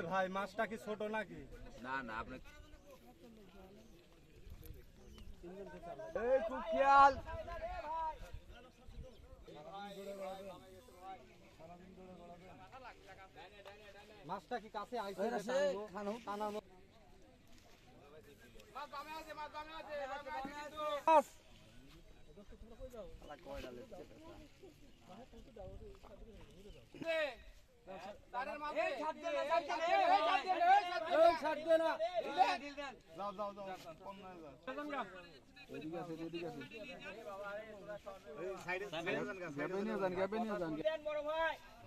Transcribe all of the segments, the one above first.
এ ভাই মাছটা কি ছোট নাকি? না না আপনি এই খুব খেয়াল মাছটা কি কাছে আইছে ওই যে আছে, টানবো? খানো। টানানো।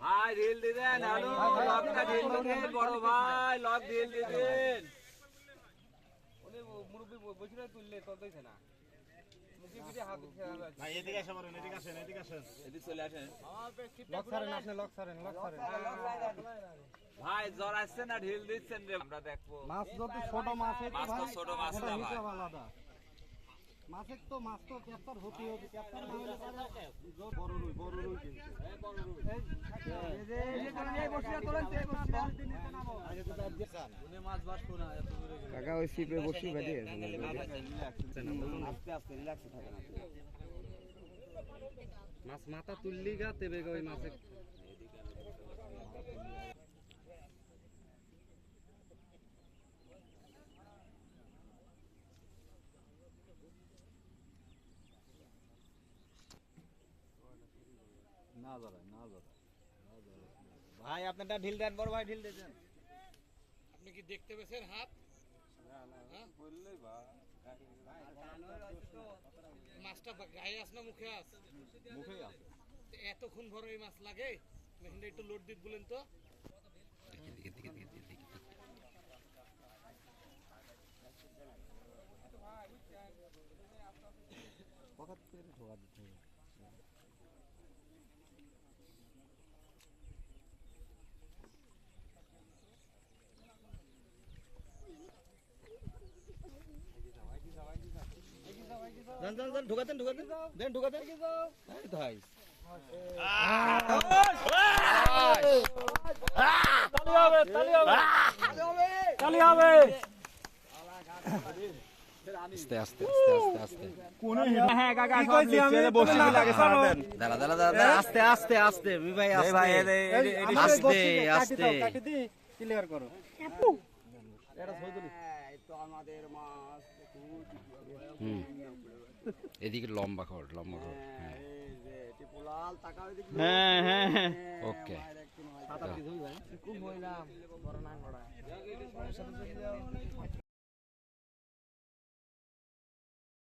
ভাই ঢিল দিবেন হ্যালো লকটা ঢিল দিবেন বড় ভাই লক ঢিল দিবেন এদিকে চলে আসেন লক ছাড়েন আপনি লক ছাড়েন লক ছাড়েন ভাই জ্বর আসছে না ঢিল দিচ্ছেন রে আমরা দেখব মাছ যদি ছোট মাছ মাছ তো ছোট মাছ না ভাই। আলাদা মাছের তো মাছ তো ক্যাপ্টার হতে হবে ক্যাপ্টার না হলে পরে বড় রুই বড় রুই কিন্তু কাকা ওই সিপে বসি বেঁধে মাছ মাথা তুললি গা তেবে গা ওই মাছে। ভাই আপনারটা ঢিল দেন বড় ভাই ঢিল দিয়েছেন। আপনি কি দেখতে পেয়েছেন হাত? হ্যাঁ? মাছটা গায়ে আস না মুখে আস? তো এতক্ষণ বড় এই মাছ লাগে? মেশিনটা একটু লোড দিত বলেন তো। জান জান জান ঢুকাতেন ঢুকাতেন। দেন ঢুকাতেন। এই তো। হাই আস্তে আস্তে আস্তে আস্তে আস্তে। দাঁড়া দাঁড়া দাঁড়া আস্তে আস্তে আস্তে ভাই আস্তে। আস্তে আস্তে। ক্লিয়ার করো। এদিকে লম্বা খড় লম্বা কর হ্যাঁ হ্যাঁ হ্যাঁ ওকে।